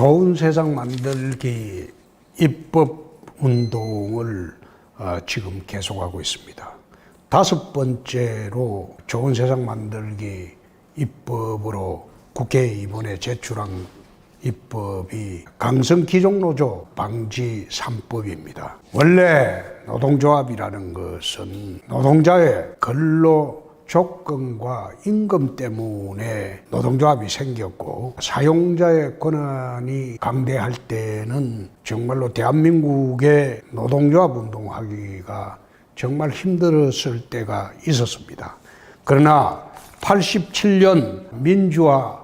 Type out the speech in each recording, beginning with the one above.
좋은 세상 만들기 입법 운동을 어, 지금 계속하고 있습니다. 다섯 번째로 좋은 세상 만들기 입법으로 국회에 이번에 제출한 입법이 강성 기종노조 방지 3법입니다. 원래 노동조합이라는 것은 노동자의 근로 조건과 임금 때문에 노동조합이 생겼고 사용자의 권한이 강대할 때는 정말로 대한민국의 노동조합 운동하기가 정말 힘들었을 때가 있었습니다. 그러나 87년 민주화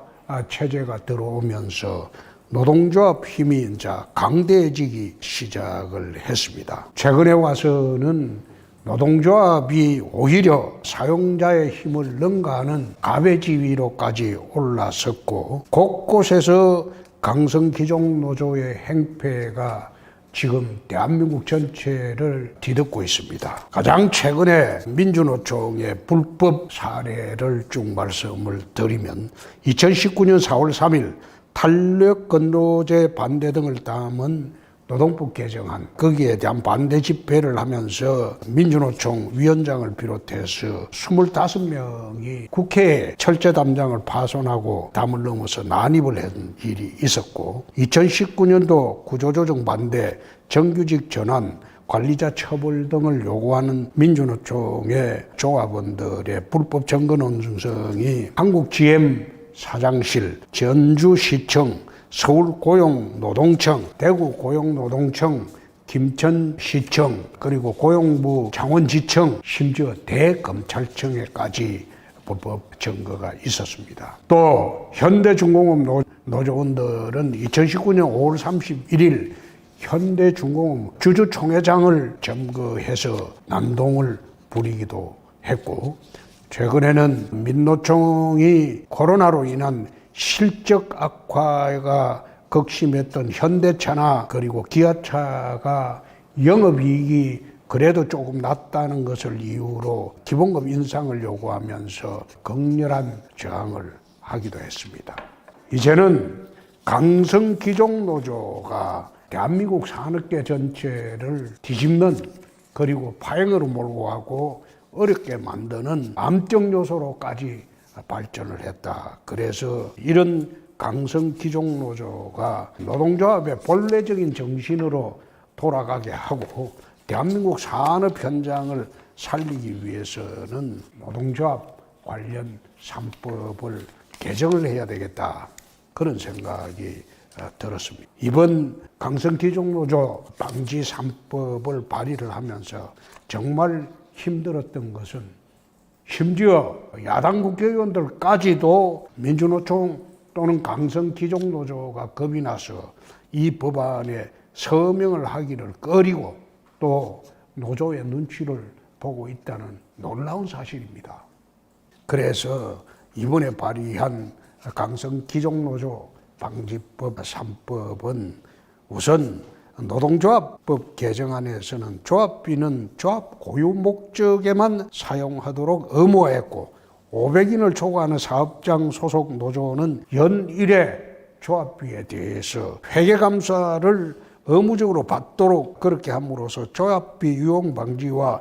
체제가 들어오면서 노동조합 힘이 이제 강대해지기 시작을 했습니다. 최근에 와서는 노동조합이 오히려 사용자의 힘을 능가하는 가배지위로까지 올라섰고 곳곳에서 강성기종 노조의 행패가 지금 대한민국 전체를 뒤덮고 있습니다. 가장 최근에 민주노총의 불법 사례를 쭉 말씀을 드리면 2019년 4월 3일 탄력 근로제 반대 등을 담은 노동법 개정안 거기에 대한 반대 집회를 하면서 민주노총 위원장을 비롯해서 25명이 국회에 철제 담장을 파손하고 담을 넘어서 난입을 한 일이 있었고 2019년도 구조조정 반대 정규직 전환 관리자 처벌 등을 요구하는 민주노총의 조합원들의 불법 정근 원증성이 한국 GM 사장실, 전주시청, 서울 고용노동청, 대구 고용노동청, 김천시청, 그리고 고용부 창원지청, 심지어 대검찰청에까지 불법 증거가 있었습니다. 또 현대중공업 노 조원들은 2019년 5월 31일 현대중공업 주주총회장을 점거해서 난동을 부리기도 했고 최근에는 민노총이 코로나로 인한 실적 악화가 극심했던 현대차나 그리고 기아차가 영업이익이 그래도 조금 낮다는 것을 이유로 기본급 인상을 요구하면서 극렬한 저항을 하기도 했습니다. 이제는 강성 기종 노조가 대한민국 산업계 전체를 뒤집는 그리고 파행으로 몰고 가고 어렵게 만드는 암적 요소로까지 발전을 했다. 그래서 이런 강성 기종 노조가 노동조합의 본래적인 정신으로 돌아가게 하고 대한민국 산업 현장을 살리기 위해서는 노동조합 관련 3법을 개정을 해야 되겠다. 그런 생각이 어, 들었습니다. 이번 강성 기종 노조 방지 3법을 발의를 하면서 정말 힘들었던 것은 심지어 야당 국회의원들까지도 민주노총 또는 강성 기종노조가 겁이 나서 이 법안에 서명을 하기를 꺼리고 또 노조의 눈치를 보고 있다는 놀라운 사실입니다. 그래서 이번에 발의한 강성 기종노조 방지법 3법은 우선 노동조합법 개정안에서는 조합비는 조합 고유 목적에만 사용하도록 의무화했고 500인을 초과하는 사업장 소속 노조는 연일에 조합비에 대해서 회계감사를 의무적으로 받도록 그렇게 함으로써 조합비 유용 방지와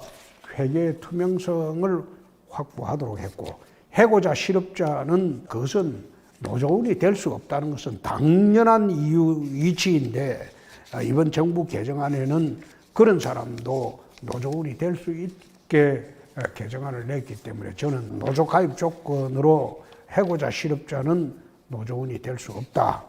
회계 투명성을 확보하도록 했고 해고자 실업자는 그것은 노조원이 될 수 없다는 것은 당연한 이유 이치인데 아, 이번 정부 개정안에는 그런 사람도 노조원이 될 수 있게 아, 개정안을 냈기 때문에 저는 노조 가입 조건으로 해고자 실업자는 노조원이 될 수 없다.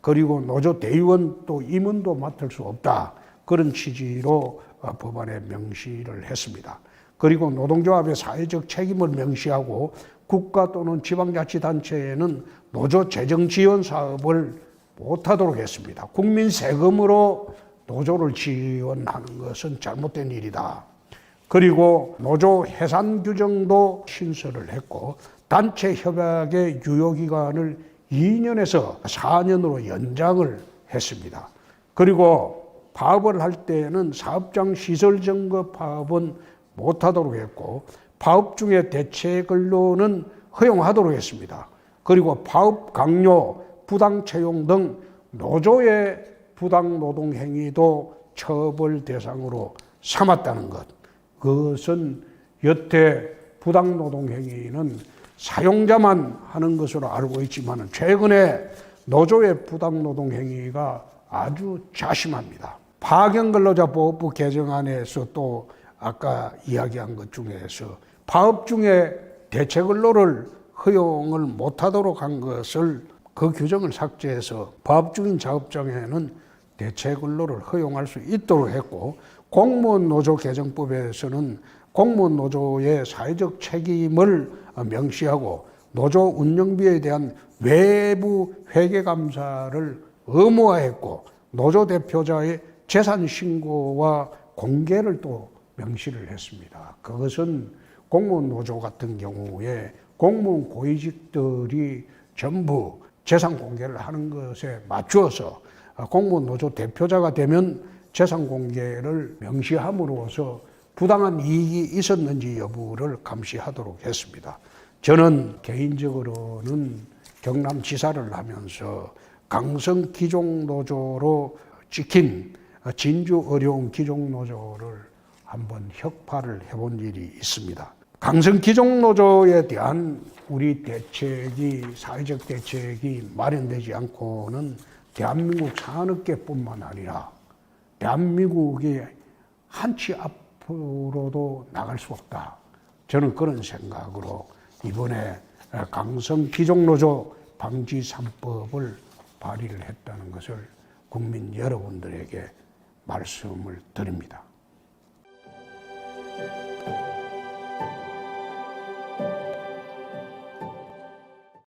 그리고 노조 대의원 또 임원도 맡을 수 없다. 그런 취지로 어, 법안에 명시를 했습니다. 그리고 노동조합의 사회적 책임을 명시하고 국가 또는 지방자치단체에는 노조 재정 지원 사업을 못하도록 했습니다. 국민 세금으로 노조를 지원하는 것은 잘못된 일이다. 그리고 노조 해산 규정도 신설을 했고 단체 협약의 유효 기간을 2년에서 4년으로 연장을 했습니다. 그리고 파업을 할 때는 사업장 시설 점거 파업은 못하도록 했고 파업 중에 대체 근로는 허용하도록 했습니다. 그리고 파업 강요 부당 채용 등 노조의 부당 노동 행위도 처벌 대상으로 삼았다는 것. 그것은 여태 부당 노동 행위는 사용자만 하는 것으로 알고 있지만 최근에 노조의 부당 노동 행위가 아주 자심합니다. 파견 근로자 보호법 개정안에서 또 아까 이야기한 것 중에서 파업 중에 대체 근로를 허용을 못하도록 한 것을 그 규정을 삭제해서 중인 작업장에는 대체 근로를 허용할 수 있도록 했고 공무원 노조 개정법에서는 공무원 노조의 사회적 책임을 명시하고 노조 운영비에 대한 외부 회계 감사를 의무화했고 노조 대표자의 재산 신고와 공개를 또 명시를 했습니다. 그것은 공무원 노조 같은 경우에 공무원 고위직들이 전부 재산 공개를 하는 것에 맞추어서 공무원 노조 대표자가 되면 재산 공개를 명시함으로써 부당한 이익이 있었는지 여부를 감시하도록 했습니다. 저는 개인적으로는 경남 지사를 하면서 강성 기종 노조로 찍힌 진주 어려운 기종 노조를 한번 혁파를 해본 일이 있습니다. 강성 기종노조에 대한 우리 대책이 사회적 대책이 마련되지 않고는 대한민국 산업계뿐만 아니라 대한민국이 한치 앞으로도 나갈 수 없다. 저는 그런 생각으로 이번에 강성 기종노조 방지 3법을 발의를 했다는 것을 국민 여러분들에게 말씀을 드립니다.